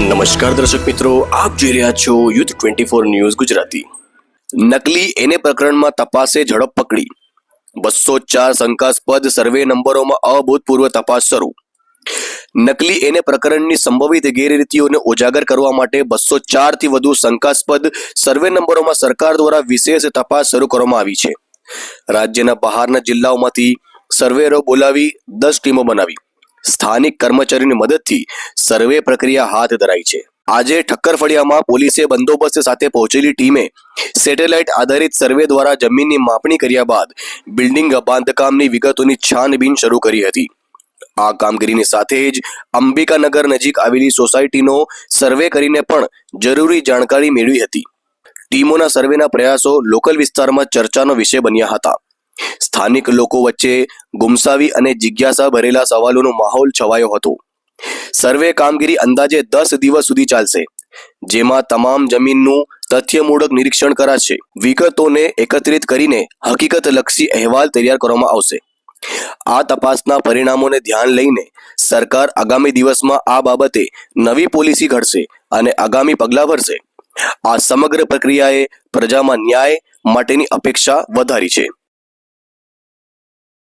નમસ્કાર દર્શક મિત્રો, આપ જોઈ રહ્યા છો youth twenty four news Gujarati. નકલી એને પ્રકરણમાં તપાસે ઝડપ પકડી. બસો ચાર શંકાસ્પદ સર્વે નંબરોમાં અભૂતપૂર્વ તપાસ શરૂ. નકલી એને પ્રકરણની સંભવિત ગેરરીતિઓને ઉજાગર કરવા માટે બસો ચારથી વધુ શંકાસ્પદ સર્વે નંબરોમાં સરકાર દ્વારા વિશેષ તપાસ શરૂ કરવામાં આવી છે. રાજ્યના બહારના જિલ્લાઓમાંથી સર્વેરો બોલાવી દસ ટીમો બનાવી. સ્થાનિક કર્મચારીની મદદથી સર્વે પ્રક્રિયા હાથ ધરાઈ છે. આજે ઠક્કરફળિયામાં પોલીસે બંદોબસ્ત સાથે પહોંચેલી ટીમે સેટેલાઇટ આધારિત સર્વે દ્વારા જમીનની માપણી કર્યા બાદ બિલ્ડિંગ બાંધકામની વિગતોની છાનબીન શરૂ કરી હતી. આ કામગીરીની સાથે જ અંબિકાનગર નજીક આવેલી સોસાયટીનો સર્વે કરીને પણ જરૂરી જાણકારી મેળવી હતી. ટીમોના સર્વેના પ્રયાસો લોકલ વિસ્તારમાં ચર્ચાનો વિષય બન્યા હતા. સ્થાનિક લોકો વચ્ચે ગુમસાવી અને જિજ્ઞાસા ભરેલા સવાલોનો માહોલ છવાયો હતો. સર્વે કામગીરી અંદાજે દસ દિવસ સુધી ચાલશે, જેમાં તમામ જમીનનું તથ્યમૂળક નિરીક્ષણ કરાશે. વિગતોને એકત્રિત કરીને હકીકતલક્ષી અહેવાલ તૈયાર કરવામાં આવશે. આ તપાસના પરિણામોને ધ્યાન લઈને સરકાર આગામી દિવસમાં આ બાબતે નવી પોલિસી ઘડશે અને આગામી પગલાં ભરશે. આ સમગ્ર પ્રક્રિયાએ પ્રજામાં ન્યાય માટેની અપેક્ષા વધારી છે.